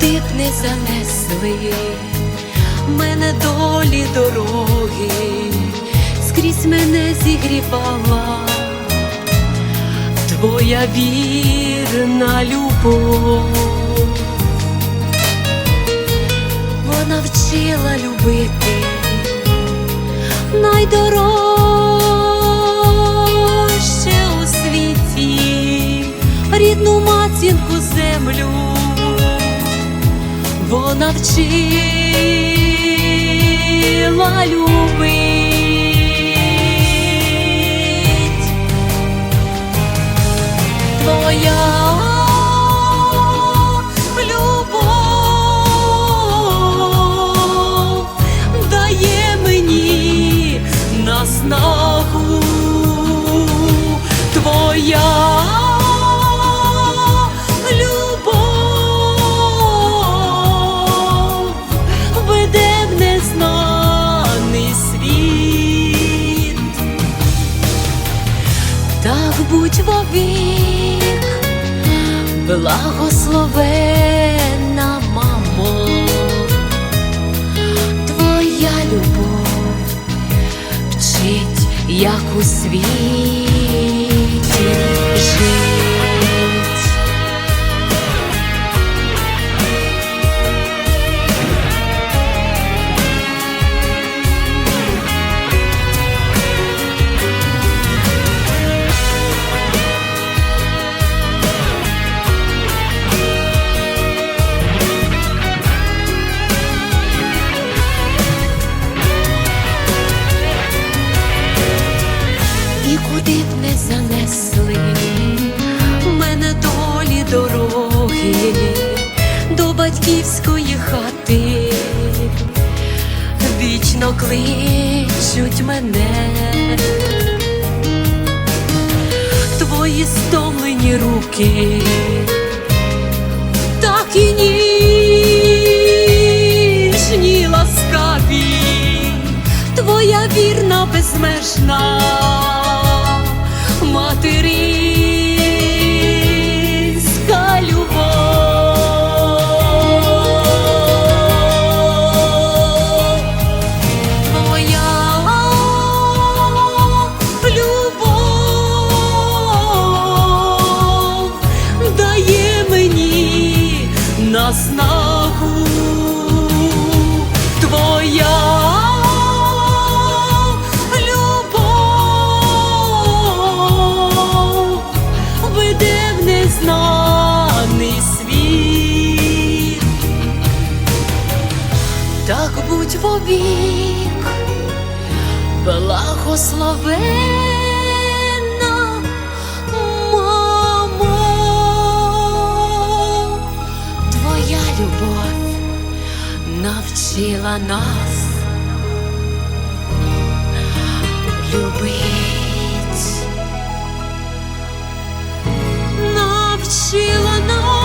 куди б не занесли мене долі дороги, скрізь мене зігрівала твоя вірна любов. Вона вчила любити найдорожче у світі, рідну матінку землю. Вона вчила любить. Твоя любов дає мені наснагу, Так будь вовік, благословена мамо, твоя любов вчить, як у світі дороги до батьківської хати, вічно кличуть мене, твої стомлені руки, так і ніжні ласкаві, твоя вірна безмежна наснагу. Твоя любов веде в незнаний світ. Так будь вовік, благословена навчила нас любить, навчила нас.